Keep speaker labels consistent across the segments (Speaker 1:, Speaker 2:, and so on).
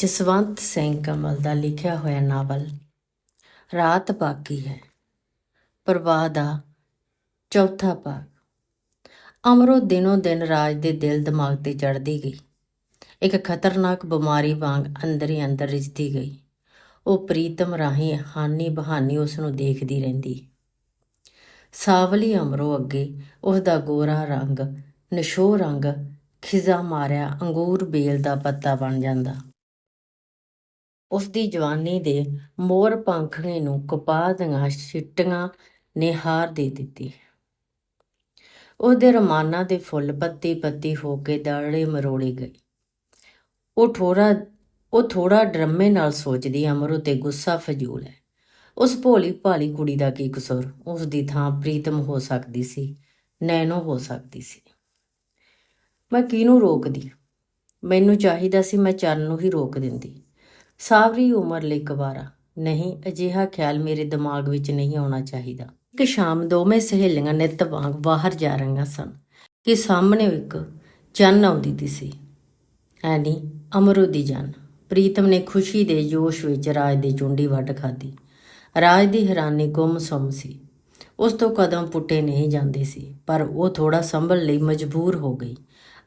Speaker 1: ਜਸਵੰਤ ਸਿੰਘ ਕਮਲ ਦਾ ਲਿਖਿਆ ਹੋਇਆ ਨਾਵਲ ਰਾਤ ਬਾਕੀ ਹੈ। ਪ੍ਰਵਾਹ ਦਾ ਚੌਥਾ ਭਾਗ। ਅਮਰੋ ਦਿਨੋ ਦਿਨ ਰਾਜ ਦੇ ਦਿਲ ਦਿਮਾਗ ਤੇ ਚੜਦੀ ਗਈ। ਇੱਕ ਖਤਰਨਾਕ ਬਿਮਾਰੀ ਵਾਂਗ ਅੰਦਰ ਹੀ ਅੰਦਰ ਰਿਜਦੀ ਗਈ। ਉਹ ਪ੍ਰੀਤਮ ਰਾਹੀਂ ਹਾਨੀ ਬਹਾਨੀ ਉਸ ਨੂੰ ਦੇਖਦੀ ਰਹਿੰਦੀ। ਸਾਵਲੀ ਅਮਰੋ ਅੱਗੇ ਉਸ ਦਾ ਗੋਰਾ ਰੰਗ ਨਸ਼ੋ ਰੰਗ ਖਿਜ਼ਾ ਮਾਰਿਆ ਅੰਗੂਰ ਬੇਲ ਦਾ ਪੱਤਾ ਬਣ ਜਾਂਦਾ। ਉਸਦੀ ਜਵਾਨੀ ਦੇ ਮੋਰ ਪੰਖੜੇ ਨੂੰ ਕਪਾਹ ਦੀਆਂ ਛਿੱਟੀਆਂ ਨੇ ਹਾਰ ਦੇ ਦਿੱਤੀ। ਉਹਦੇ ਰਮਾਨਾਂ ਦੇ ਫੁੱਲ ਪੱਤੀ ਪੱਤੀ ਹੋ ਕੇ ਦਾੜੇ ਮਰੋੜੇ ਗਈ ਉਹ ਥੋੜਾ ਉਹ ਥੋੜਾ ਡਰਮੇ ਨਾਲ ਸੋਚਦੀ, ਅਮਰ, ਤੇ ਗੁੱਸਾ ਫਜ਼ੂਲ ਹੈ। ਉਸ ਭੋਲੀ ਭਾਲੀ ਕੁੜੀ ਦਾ ਕੀ ਕਸੂਰ? ਉਸ ਦੀ ਥਾਂ ਪ੍ਰੀਤਮ ਹੋ ਸਕਦੀ ਸੀ, ਨੈਣੋ ਹੋ ਸਕਦੀ ਸੀ। ਮੈਂ ਕਿਹਨੂੰ ਰੋਕਦੀ? ਮੈਨੂੰ ਚਾਹੀਦਾ ਸੀ ਮੈਂ ਚੰਨ ਨੂੰ ਹੀ ਰੋਕ ਦਿੰਦੀ। ਸਾਵਰੀ ਉਮਰ ਲਈ ਕੁਵਾਰਾ ਨਹੀਂ, ਅਜਿਹਾ ਖਿਆਲ ਮੇਰੇ ਦਿਮਾਗ ਵਿੱਚ ਨਹੀਂ ਆਉਣਾ ਚਾਹੀਦਾ। ਕਿ ਸ਼ਾਮ ਦੋਵੇਂ ਸਹੇਲੀਆਂ ਨਿੱਤ ਵਾਂਗ ਬਾਹਰ ਜਾ ਰਹੀਆਂ ਸਨ ਕਿ ਸਾਹਮਣੇ ਇੱਕ ਚੰਨ ਆਉਂਦੀ ਦੀ ਸੀ। ਐਨੀ ਅਮਰੋ ਦੀ ਜਾਨ। ਪ੍ਰੀਤਮ ਨੇ ਖੁਸ਼ੀ ਦੇ ਜੋਸ਼ ਵਿੱਚ ਰਾਜ ਦੀ ਚੁੰਡੀ ਵੱਢ ਖਾਦੀ ਰਾਜ ਦੀ ਹੈਰਾਨੀ ਗੁੰਮ-ਸੁੰਮ ਸੀ। ਉਸ ਤੋਂ ਕਦਮ ਪੁੱਟੇ ਨਹੀਂ ਜਾਂਦੇ ਸੀ, ਪਰ ਉਹ ਥੋੜਾ ਸੰਭਲ ਲਈ ਮਜਬੂਰ ਹੋ ਗਈ।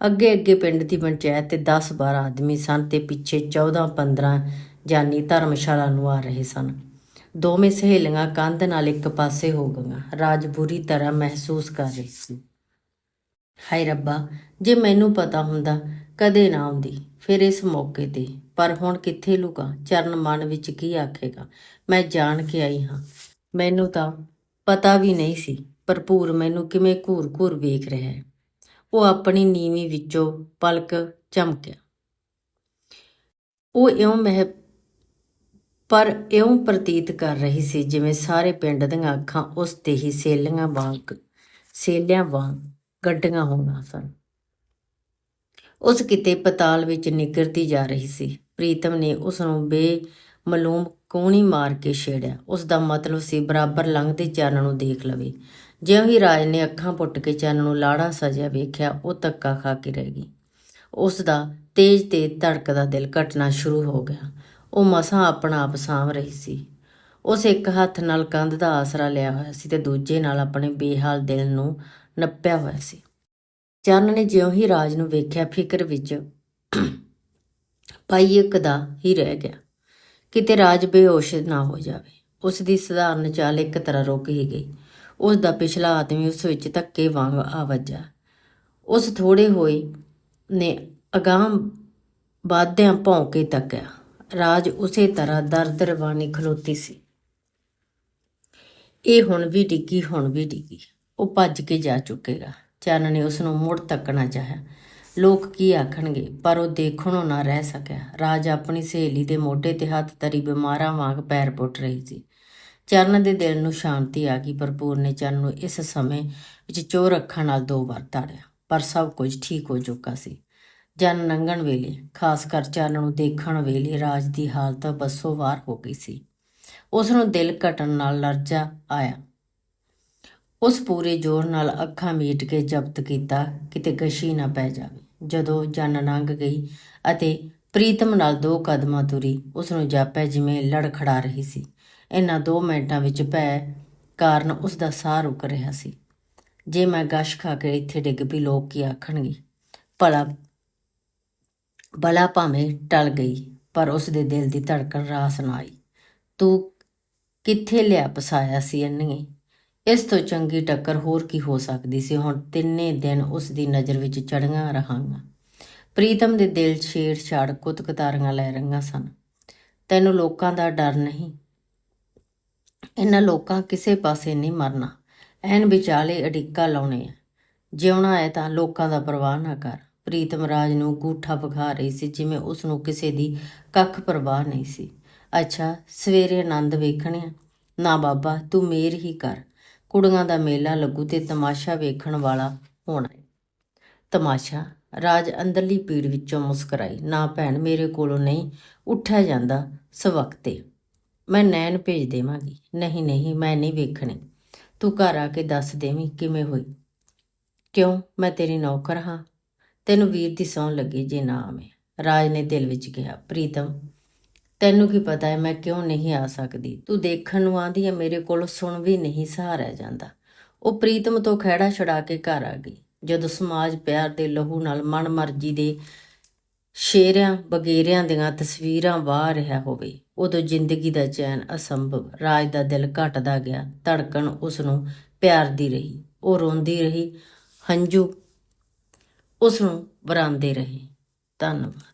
Speaker 1: ਅੱਗੇ ਅੱਗੇ ਪਿੰਡ ਦੀ ਪੰਚਾਇਤ ਤੇ 10-12 ਆਦਮੀ ਸਨ ਤੇ ਪਿੱਛੇ 14-15 ਜਾਨੀ ਧਰਮਸ਼ਾਲਾ ਨੂੰ ਆ ਰਹੇ ਸਨ। ਦੋਵੇਂ ਸਹੇਲੀਆਂ ਕੰਧ ਨਾਲ ਇੱਕ ਪਾਸੇ ਹੋ ਗਈਆਂ। ਰਾਜ ਬੁਰੀ ਤਰ੍ਹਾਂ ਮਹਿਸੂਸ ਕਰ ਰਹੀ ਸੀ। ਹਾਏ ਰੱਬਾ, ਜੇ ਮੈਨੂੰ ਪਤਾ ਹੁੰਦਾ, ਕਦੇ ਨਾ ਆਉਂਦੀ, ਫਿਰ ਇਸ ਮੌਕੇ ਤੇ। ਪਰ ਹੁਣ ਕਿੱਥੇ ਲੁਕਾਂ? ਚਰਨ ਮਨ ਵਿੱਚ ਕੀ ਆਖੇਗਾ? ਮੈਂ ਜਾਣ ਕੇ ਆਈ ਹਾਂ। ਮੈਨੂੰ ਤਾਂ ਪਤਾ ਵੀ ਨਹੀਂ ਸੀ, ਭਰਪੂਰ ਮੈਨੂੰ ਕਿਵੇਂ ਘੂਰ-ਘੂਰ ਵੇਖ ਰਿਹਾ ਹੈ। ਉਹ ਆਪਣੀ ਨੀਵੀਂ ਵਿੱਚੋਂ ਪਲਕ ਚਮਕਿਆ। ਉਹ ਇਉਂ ਮਹਿ, ਪਰ ਇਉਂ ਪ੍ਰਤੀਤ ਕਰ ਰਹੀ ਸੀ ਜਿਵੇਂ ਸਾਰੇ ਪਿੰਡ ਦੀਆਂ ਅੱਖਾਂ ਉਸ ਤੇ ਹੀ ਸੇਲੀਆਂ ਵਾਂਗ, ਸੇਲਿਆਂ ਵਾਂਗ ਗੱਡੀਆਂ ਹੋਣਾ ਸਨ। ਉਸ ਕਿਤੇ ਪਤਾਲ ਵਿੱਚ ਨਿਗਰਦੀ ਜਾ ਰਹੀ ਸੀ। ਪ੍ਰੀਤਮ ਨੇ ਉਸ ਨੂੰ ਬੇਮਲੂਮ ਕੋਣੀ ਮਾਰ ਕੇ ਛੇੜਿਆ। ਉਸ ਦਾ ਮਤਲਬ ਸੀ ਬਰਾਬਰ ਲੰਘਦੇ ਚਰਨ ਨੂੰ ਦੇਖ ਲਵੇ। ਜਿਉਂ ਹੀ ਰਾਜ ਨੇ ਅੱਖਾਂ ਪੁੱਟ ਕੇ ਚੰਨ ਨੂੰ ਲਾੜਾ ਸਜਿਆ ਵੇਖਿਆ, ਉਹ ਧੱਕਾ ਖਾ ਕੇ ਰਹਿ ਗਈ। ਉਸ ਦਾ ਤੇਜ਼ ਤੇ ਧੜਕਦਾ ਦਿਲ ਘਟਣਾ ਸ਼ੁਰੂ ਹੋ ਗਿਆ। ਉਹ ਮਸਾਂ ਆਪਣਾ ਆਪ ਸਾਂਭ ਰਹੀ ਸੀ। ਉਸ ਇੱਕ ਹੱਥ ਨਾਲ ਕੰਧ ਦਾ ਆਸਰਾ ਲਿਆ ਹੋਇਆ ਸੀ ਤੇ ਦੂਜੇ ਨਾਲ ਆਪਣੇ ਬੇਹਾਲ ਦਿਲ ਨੂੰ ਨੱਪਿਆ ਹੋਇਆ ਸੀ। ਚੰਨ ਨੇ ਜਿਉਂ ਹੀ ਰਾਜ ਨੂੰ ਵੇਖਿਆ, ਫਿਕਰ ਵਿੱਚ ਪਾਈ ਇੱਕ ਦਾ ਹੀ ਰਹਿ ਗਿਆ। ਕਿਤੇ ਰਾਜ ਬੇਹੋਸ਼ ਨਾ ਹੋ ਜਾਵੇ। ਉਸ ਦੀ ਸਧਾਰਨ ਚਾਲ ਇੱਕ ਤਰ੍ਹਾਂ ਰੁਕ ਹੀ ਗਈ। ਉਸ ਦਾ ਪਿਛਲਾ ਆਦਮੀ ਉਸ ਵਿੱਚ ਧੱਕੇ ਵਾਂਗ ਆ ਵੱਜਾ। ਉਸ ਥੋੜੇ ਹੋਏ ਨੇ ਅਗਾਂਹ ਵਾਦਿਆਂ ਭੌਂਕੇ ਤੱਕਿਆ। ਰਾਜ ਉਸੇ ਤਰ੍ਹਾਂ ਦਰਦ ਰਵਾਨੀ ਖਲੋਤੀ ਸੀ। ਇਹ ਹੁਣ ਵੀ ਡਿੱਗੀ, ਹੁਣ ਵੀ ਡਿੱਗੀ। ਉਹ ਭੱਜ ਕੇ ਜਾ ਚੁੱਕੇਗਾ। ਚੰਨ ਨੇ ਉਸ ਨੂੰ ਮੁੜ ਤੱਕਣਾ ਚਾਹਿਆ। ਲੋਕ ਕੀ ਆਖਣਗੇ, ਪਰ ਉਹ ਦੇਖਣੋਂ ਨਾ ਰਹਿ ਸਕਿਆ। ਰਾਜ ਆਪਣੀ ਸਹੇਲੀ ਦੇ ਮੋਢੇ ਤੇ ਹੱਥ ਧਰੀ ਬਿਮਾਰਾਂ ਵਾਂਗ ਪੈਰ ਪੁੱਟ ਰਹੀ ਸੀ। ਚਰਨ ਦੇ ਦਿਲ ਨੂੰ ਸ਼ਾਂਤੀ ਆ ਗਈ ਭਰਪੂਰ ਨੇ ਚਰਨ ਨੂੰ ਇਸ ਸਮੇਂ ਵਿੱਚ ਚੋਰ ਅੱਖਾਂ ਨਾਲ ਦੋ ਵਾਰ ਤਾੜਿਆ ਪਰ ਸਭ ਕੁਝ ਠੀਕ ਹੋ ਚੁੱਕਾ ਸੀ। ਜਨ ਨੰਗਣ ਵੇਲੇ, ਖਾਸ ਕਰ ਚਰਨ ਨੂੰ ਦੇਖਣ ਵੇਲੇ, ਰਾਜ ਦੀ ਹਾਲਤ ਬੱਸੋ ਵਾਰ ਹੋ ਗਈ ਸੀ। ਉਸ ਨੂੰ ਦਿਲ ਘਟਣ ਨਾਲ ਲਰਜ਼ਾ ਆਇਆ। ਉਸ ਪੂਰੇ ਜ਼ੋਰ ਨਾਲ ਅੱਖਾਂ ਮੀਟ ਕੇ ਜ਼ਬਤ ਕੀਤਾ, ਕਿਤੇ ਗਸ਼ੀ ਨਾ ਪੈ ਜਾਵੇ। ਜਦੋਂ ਜਨ ਲੰਘ ਗਈ ਅਤੇ ਪ੍ਰੀਤਮ ਨਾਲ ਦੋ ਕਦਮਾਂ ਤੁਰੀ, ਉਸ ਨੂੰ ਜਾਪਿਆ ਜਿਵੇਂ ਲੜਖੜਾ ਰਹੀ ਸੀ। ਇਹਨਾਂ ਦੋ ਮਿੰਟਾਂ ਵਿੱਚ ਪੈ ਕਾਰਨ ਉਸ ਦਾ ਸਾਹ ਰੁਕ ਰਿਹਾ ਸੀ। ਜੇ ਮੈਂ ਗਸ਼ ਖਾ ਕੇ ਇੱਥੇ ਡਿੱਗ ਪਈ, ਲੋਕ ਕੀ ਆਖਣਗੇ? ਭਲਾ ਭਲਾ ਭਾਵੇਂ ਟਲ ਗਈ, ਪਰ ਉਸ ਦੇ ਦਿਲ ਦੀ ਧੜਕਣ ਰਾਸ ਨਾ ਆਈ। ਤੂੰ ਕਿੱਥੇ ਲਿਆ ਪਸਾਇਆ ਸੀ ਅੰਨੀਏ ਇਸ ਤੋਂ ਚੰਗੀ ਟੱਕਰ ਹੋਰ ਕੀ ਹੋ ਸਕਦੀ ਸੀ? ਹੁਣ ਤਿੰਨੇ ਦਿਨ ਉਸ ਦੀ ਨਜ਼ਰ ਵਿੱਚ ਚੜੀਆਂ ਰਹਾਂਗਾ ਪ੍ਰੀਤਮ ਦੇ ਦਿਲ ਛੇੜ ਛਾੜ ਕੁਤਕਤਾਰੀਆਂ ਲੈ ਰਹੀਆਂ ਸਨ। ਤੈਨੂੰ ਲੋਕਾਂ ਦਾ ਡਰ ਨਹੀਂ ਇਹਨਾਂ ਲੋਕਾਂ ਕਿਸੇ ਪਾਸੇ ਨਹੀਂ ਮਰਨਾ। ਐਨ ਵਿਚਾਲੇ ਅੜਿੱਕਾ ਲਾਉਣੇ ਆ। ਜਿਉਣਾ ਹੈ ਤਾਂ ਲੋਕਾਂ ਦਾ ਪਰਵਾਹ ਨਾ ਕਰ। ਪ੍ਰੀਤਮ ਰਾਜ ਨੂੰ ਗੂਠਾ ਵਿਖਾ ਰਹੀ ਸੀ ਜਿਵੇਂ ਉਸ ਨੂੰ ਕਿਸੇ ਦੀ ਕੱਖ ਪਰਵਾਹ ਨਹੀਂ ਸੀ। ਅੱਛਾ, ਸਵੇਰੇ ਆਨੰਦ ਵੇਖਣੇ ਆ। ਨਾ ਬਾਬਾ, ਤੂੰ ਮੇਰ ਹੀ ਕਰ। ਕੁੜੀਆਂ ਦਾ ਮੇਲਾ ਲੱਗੂ ਤੇ ਤਮਾਸ਼ਾ ਵੇਖਣ ਵਾਲਾ ਹੋਣਾ ਹੈ। ਤਮਾਸ਼ਾ? ਰਾਜ ਅੰਦਰਲੀ ਪੀੜ ਵਿੱਚੋਂ ਮੁਸਕਰਾਈ। ਨਾ ਭੈਣ ਮੇਰੇ ਕੋਲੋਂ ਨਹੀਂ, ਉੱਠਿਆ ਜਾਂਦਾ ਸਵਖਤੇ। ਮੈਂ ਨੈਣ ਭੇਜ ਦੇਵਾਂਗੀ। ਨਹੀਂ ਨਹੀਂ, ਮੈਂ ਨਹੀਂ ਵੇਖਣੀ। ਤੂੰ ਘਰ ਆ ਕੇ ਦੱਸ ਦੇਵੀਂ ਕਿਵੇਂ ਹੋਈ। ਕਿਉਂ? ਮੈਂ ਤੇਰੀ ਨੌਕਰ ਹਾਂ। ਤੈਨੂੰ ਵੀਰ ਦੀ ਸੌਂ ਲੱਗੀ ਜੇ ਨਾ ਆਵੇਂ। ਰਾਜ ਨੇ ਦਿਲ ਵਿੱਚ ਕਿਹਾ, ਪ੍ਰੀਤਮ, ਤੈਨੂੰ ਕੀ ਪਤਾ ਹੈ ਮੈਂ ਕਿਉਂ ਨਹੀਂ ਆ ਸਕਦੀ? ਤੂੰ ਦੇਖਣ ਨੂੰ ਆਂਦੀ ਹੈ, ਮੇਰੇ ਕੋਲ ਸੁਣ ਵੀ ਨਹੀਂ ਸਹਾਰਿਆ ਜਾਂਦਾ। ਉਹ ਪ੍ਰੀਤਮ ਤੋਂ ਖਹਿੜਾ ਛੁਡਾ ਕੇ ਘਰ ਆ ਗਈ। ਜਦੋਂ ਸਮਾਜ ਪਿਆਰ ਦੇ ਲਹੂ ਨਾਲ ਮਨ ਮਰਜ਼ੀ ਦੇ ਸ਼ੇਰਿਆਂ ਬਗੇਰਿਆਂ ਦੀਆਂ ਤਸਵੀਰਾਂ ਵਾਹ ਰਿਹਾ ਹੋਵੇ ਉਦੋਂ ਜ਼ਿੰਦਗੀ ਦਾ ਚੈਨ ਅਸੰਭਵ, ਰਾਜ ਦਾ ਦਿਲ ਘਟਦਾ ਗਿਆ, ਧੜਕਣ ਉਸ ਨੂੰ ਪਿਆਰਦੀ ਰਹੀ। ਉਹ ਰੋਂਦੀ ਰਹੀ, ਹੰਝੂ ਉਸ ਨੂੰ ਵਰਾਂਦੇ ਰਹੇ। ਧੰਨਵਾਦ।